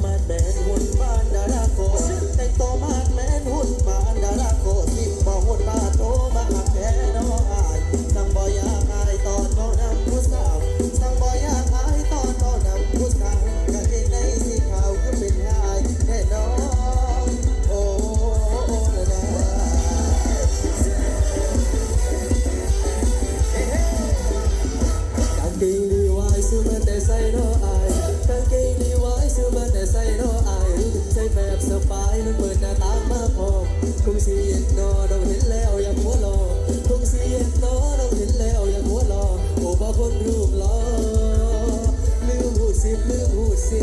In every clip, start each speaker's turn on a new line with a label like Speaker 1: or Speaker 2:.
Speaker 1: my back. โอ้บ่คนรูปล่อลืมหูสิลืมหูสิ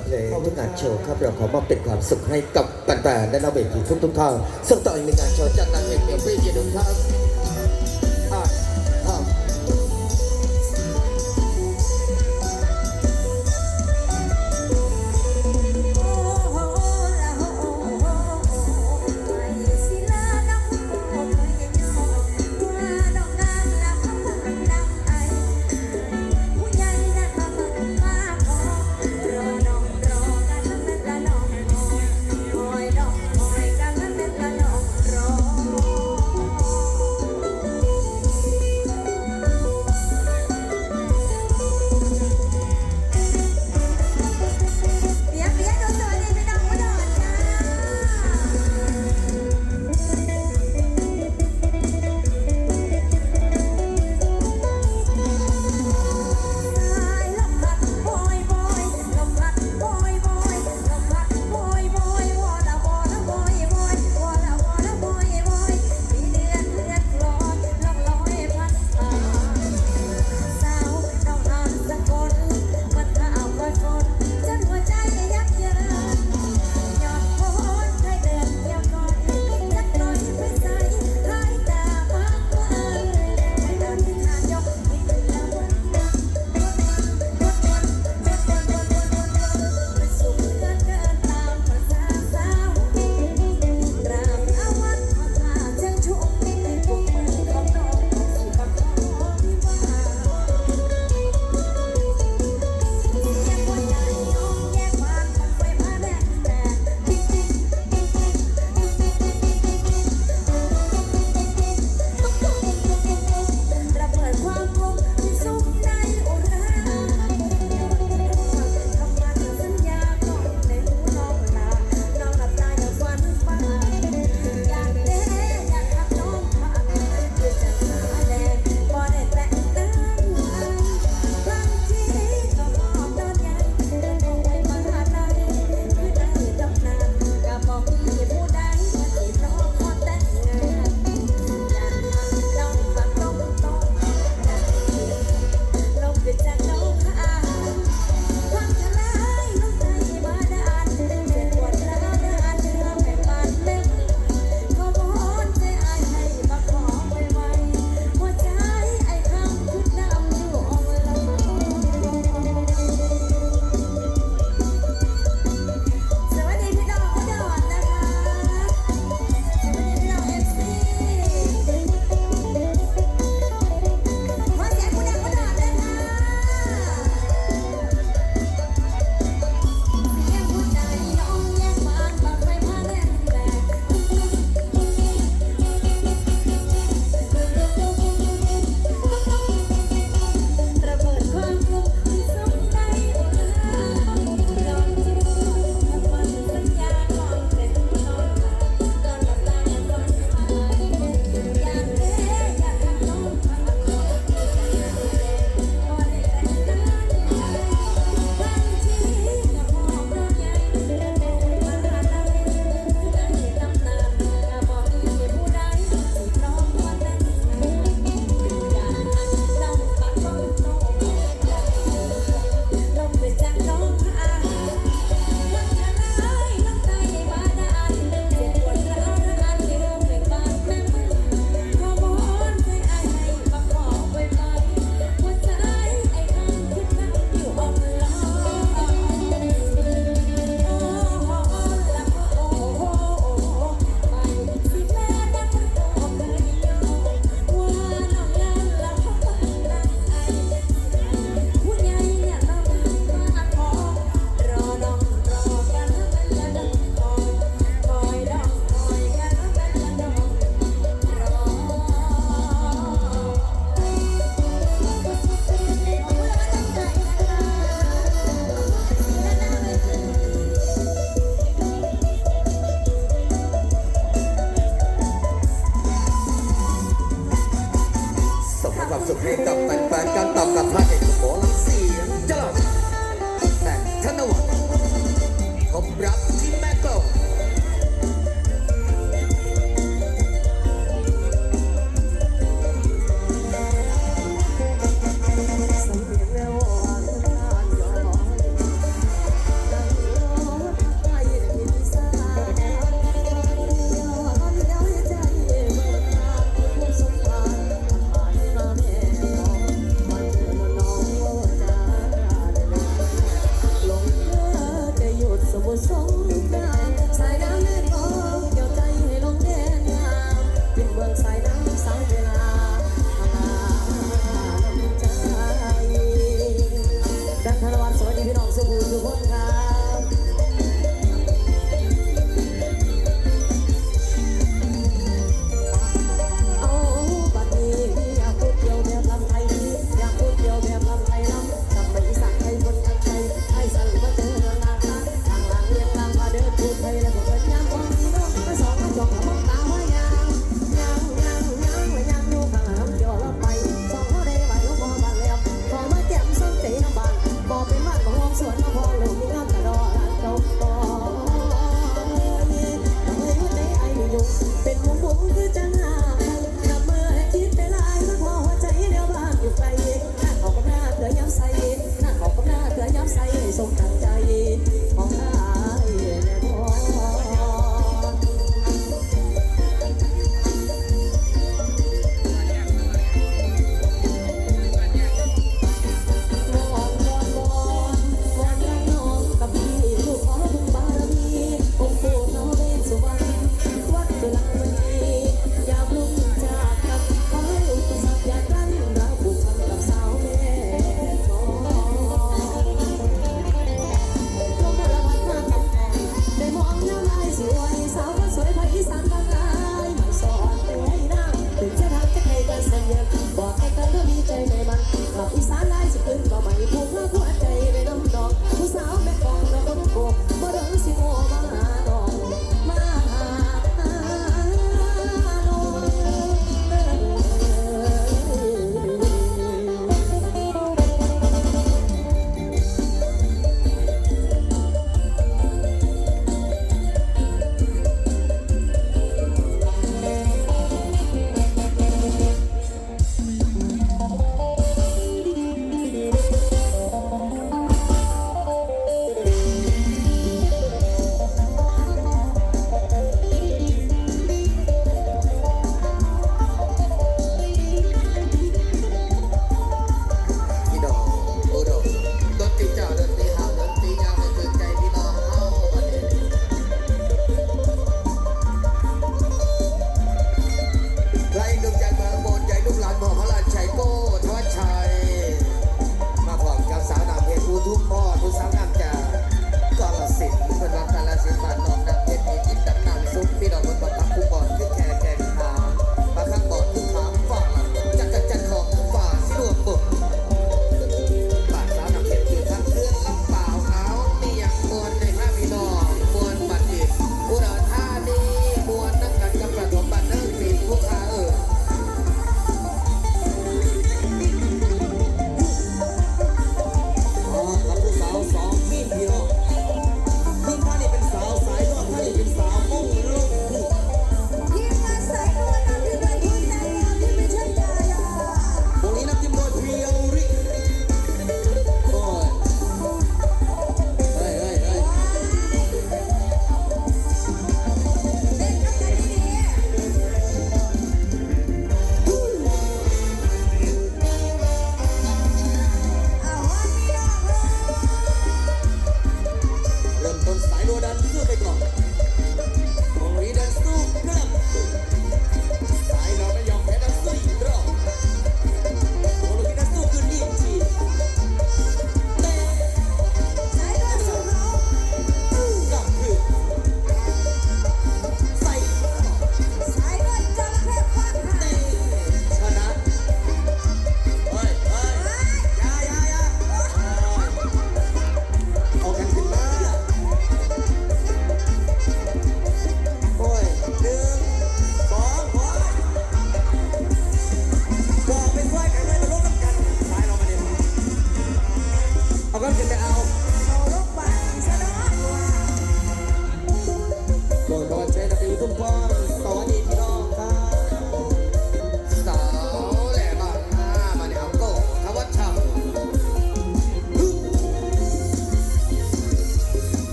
Speaker 1: น
Speaker 2: เพ
Speaker 1: ลงทุกงานโชว์ครับเราขอมอบเป็นความสุขให้กับแฟนๆและนักเวทีทุกๆท่านส่งต่ออีกหนึ่งงานโชว์จากนักเวที
Speaker 3: เพื่อเกียร
Speaker 2: ติ
Speaker 3: ครับ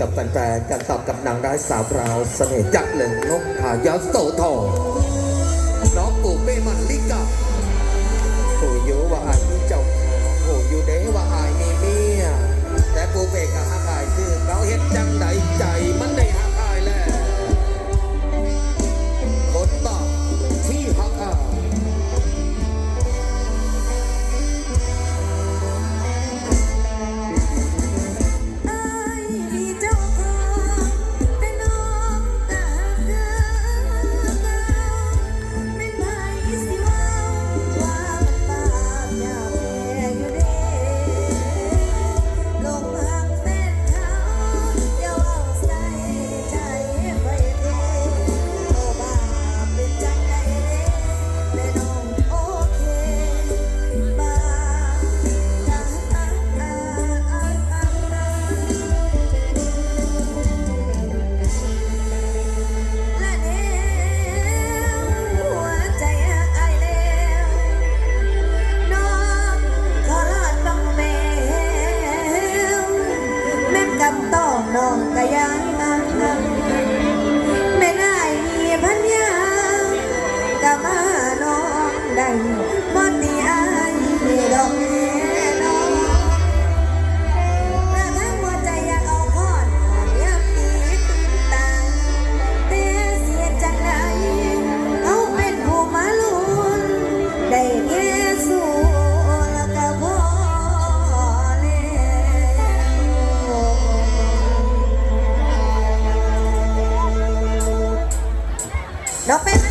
Speaker 3: กับแฟ
Speaker 4: นๆกันตอบกับนางร้ายสาวราวเสน่ห์จักเหลยนกหายาโสทองน้องปู่เป้มันลิกาผู้อยู่ว่าอายมีเจ้าของผู้อยู่เด้ว่าอายมีเมียแต่ปู่เป้กับฮักอายคือเขาเฮ็ดจังได น้อ
Speaker 3: งก็ยังแม่นอายมีพันยาก็มาน้องได้มา แ